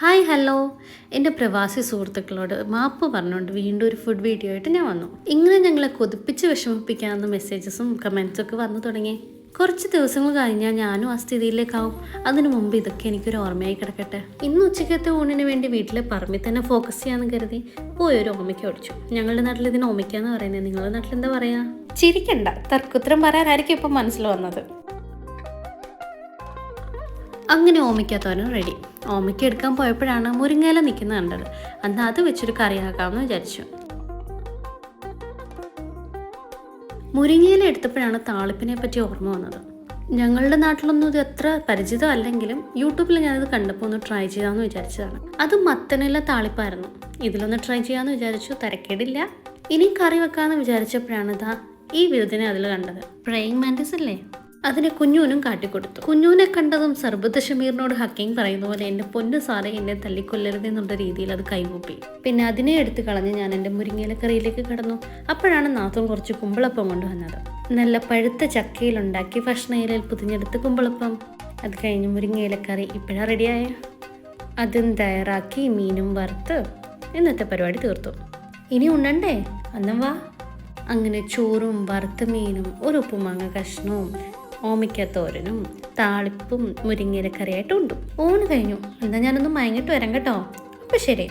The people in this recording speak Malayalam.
Hi hello. എന്റെ പ്രവാസി സുഹൃത്തുക്കളോട് മാപ്പ് പറഞ്ഞുകൊണ്ട് വീണ്ടും ഒരു ഫുഡ് വീഡിയോ ആയിട്ട് ഞാൻ വന്നു. ഇങ്ങനെ ഞങ്ങളെ കൊതിപ്പിച്ച് വിഷമിപ്പിക്കാവുന്ന മെസ്സേജസും കമൻസൊക്കെ വന്നു തുടങ്ങി. കുറച്ച് ദിവസങ്ങൾ കഴിഞ്ഞാൽ ഞാനും ആ സ്ഥിതിയിലേക്കാവും. അതിനു മുമ്പ് ഇതൊക്കെ എനിക്കൊരു ഓർമ്മയായി കിടക്കട്ടെ. ഇന്ന് ഉച്ചക്കത്തെ ഊണിന് വേണ്ടി വീട്ടിലെ പറമ്പിൽ തന്നെ ഫോക്കസ് ചെയ്യാമെന്ന് കരുതി പോയൊരു ഓമയ്ക്ക ഓടിച്ചു ഞങ്ങളുടെ നാട്ടിൽ ഇതിന് ഓമയ്ക്ക എന്ന് പറയുന്നത് നിങ്ങളുടെ നാട്ടിൽ എന്താ പറയാ? ചിരിക്കണ്ട. തർക്കുത്തരം പറയാനായിരിക്കും ഇപ്പം മനസ്സിൽ വന്നത്. അങ്ങനെ ഓമിക്കാത്തോരൻ റെഡി ഓമയ്ക്ക് എടുക്കാൻ പോയപ്പോഴാണ് മുരിങ്ങയില നിൽക്കുന്ന കണ്ടത്. അന്ന് അത് വെച്ചൊരു കറിയാക്കാമെന്ന് വിചാരിച്ചു. മുരിങ്ങയില എടുത്തപ്പോഴാണ് താളിപ്പിനെ പറ്റി ഓർമ്മ വന്നത്. ഞങ്ങളുടെ നാട്ടിലൊന്നും ഇത് എത്ര പരിചിതമല്ലെങ്കിലും യൂട്യൂബിൽ ഞാനത് കണ്ടപ്പോൾ ഒന്ന് ട്രൈ ചെയ്യാമെന്ന് വിചാരിച്ചതാണ്. അത് മത്തനില താളിപ്പായിരുന്നു. ഇതിലൊന്ന് ട്രൈ ചെയ്യാമെന്ന് വിചാരിച്ചു തിരക്കേടില്ല. ഇനി കറി വെക്കാമെന്ന് വിചാരിച്ചപ്പോഴാണ് ഇതാ ഈ വിധത്തിനെ അതിൽ കണ്ടത്. പ്രേയിങ് മാൻഡിസ് അല്ലേ അതിനെ കുഞ്ഞൂനും കാട്ടിക്കൊടുത്തു. കുഞ്ഞൂനെ കണ്ടതും സർബത്ത് ഷമീറിനോട് ഹക്കിങ് പറയുന്ന പോലെ എന്റെ പൊന്നു സാറേ എന്നെ തല്ലിക്കൊല്ലരുത് എന്നുള്ള രീതിയിൽ അത് കൈകൂപ്പി. പിന്നെ അതിനെ എടുത്ത് കളഞ്ഞ് ഞാൻ എന്റെ മുരിങ്ങയിലക്കറിയിലേക്ക് കടന്നു. അപ്പോഴാണ് നാത്തും കുറച്ച് കുമ്പളപ്പം കൊണ്ടുവന്നത്. നല്ല പഴുത്ത ചക്കയിലുണ്ടാക്കി ഭക്ഷണയിലയിൽ പുതിഞ്ഞെടുത്ത് കുമ്പളപ്പം. അത് കഴിഞ്ഞ് മുരിങ്ങയിലക്കറി ഇപ്പോഴാണ് റെഡിയായ. അതും തയ്യാറാക്കി മീനും വറുത്ത് ഇന്നത്തെ പരിപാടി തീർത്തു. ഇനി ഉണ്ടണ്ടേ അന്നും വാ. അങ്ങനെ ചോറും വറുത്ത മീനും ഒരു ഉപ്പുമാങ്ങ കഷ്ണവും ഓമിക്കത്തോരനും താളിപ്പും മുരിങ്ങയിലക്കറിയായിട്ടും ഉണ്ട്. ഊണ് കഴിഞ്ഞു. എന്നാൽ ഞാനൊന്ന് മയങ്ങിട്ട് വരാം കേട്ടോ. അപ്പം ശരി.